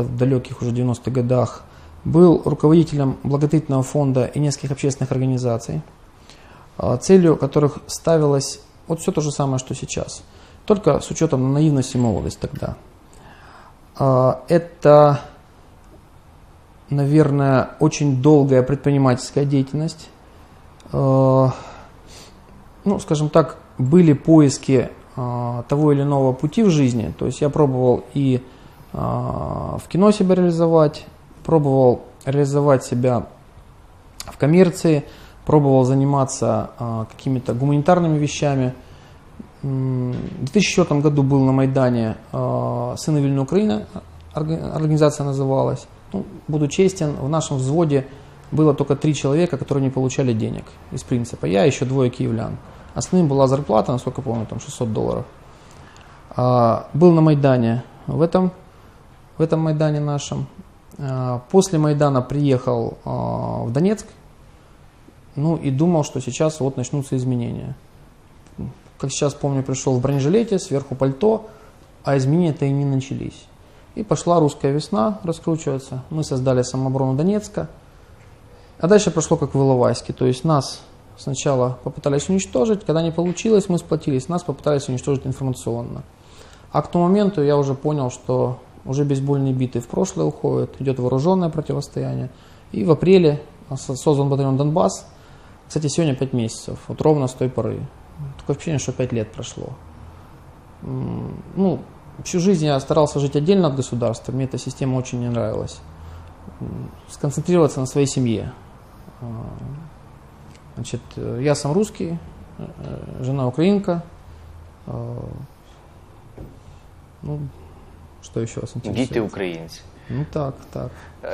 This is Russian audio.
это в далеких уже 90-х годах, был руководителем благотворительного фонда и нескольких общественных организаций, а, целью которых ставилось вот все то же самое, что сейчас, только с учетом наивности и молодости тогда. А, это, наверное, очень долгая предпринимательская деятельность. А, ну, скажем так, были поиски того или иного пути в жизни. То есть я пробовал и в кино себя реализовать, пробовал реализовать себя в коммерции, пробовал заниматься а, какими-то гуманитарными вещами. В 2004 году был на Майдане а, «Сыны Вильны Украины», организация называлась. Ну, буду честен, в нашем взводе было только три человека, которые не получали денег из принципа. Я еще двое киевлян. Основным была зарплата, насколько помню, там 600 долларов. А, был на Майдане. В этом, в этом Майдане нашем а, после Майдана приехал а, в Донецк, ну и думал, что сейчас вот начнутся изменения. Как сейчас помню, пришел в бронежилете, сверху пальто, а изменения-то и не начались. И пошла русская весна раскручиваться. Мы создали самооборону Донецка. А дальше прошло как в Иловайске. То есть нас сначала попытались уничтожить, когда не получилось, мы сплотились, нас попытались уничтожить информационно. А к тому моменту я уже понял, что уже бейсбольные биты в прошлое уходят, идет вооруженное противостояние. И в апреле создан батальон Донбасс. Кстати, сегодня 5 месяцев, вот ровно с той поры. Такое впечатление, что 5 лет прошло. Ну, всю жизнь я старался жить отдельно от государства, мне эта система очень не нравилась. Сконцентрироваться на своей семье. А, значит, я сам русский, э, жена украинка. А, ну, что еще вас интересует? Діти українці. Ну так, так.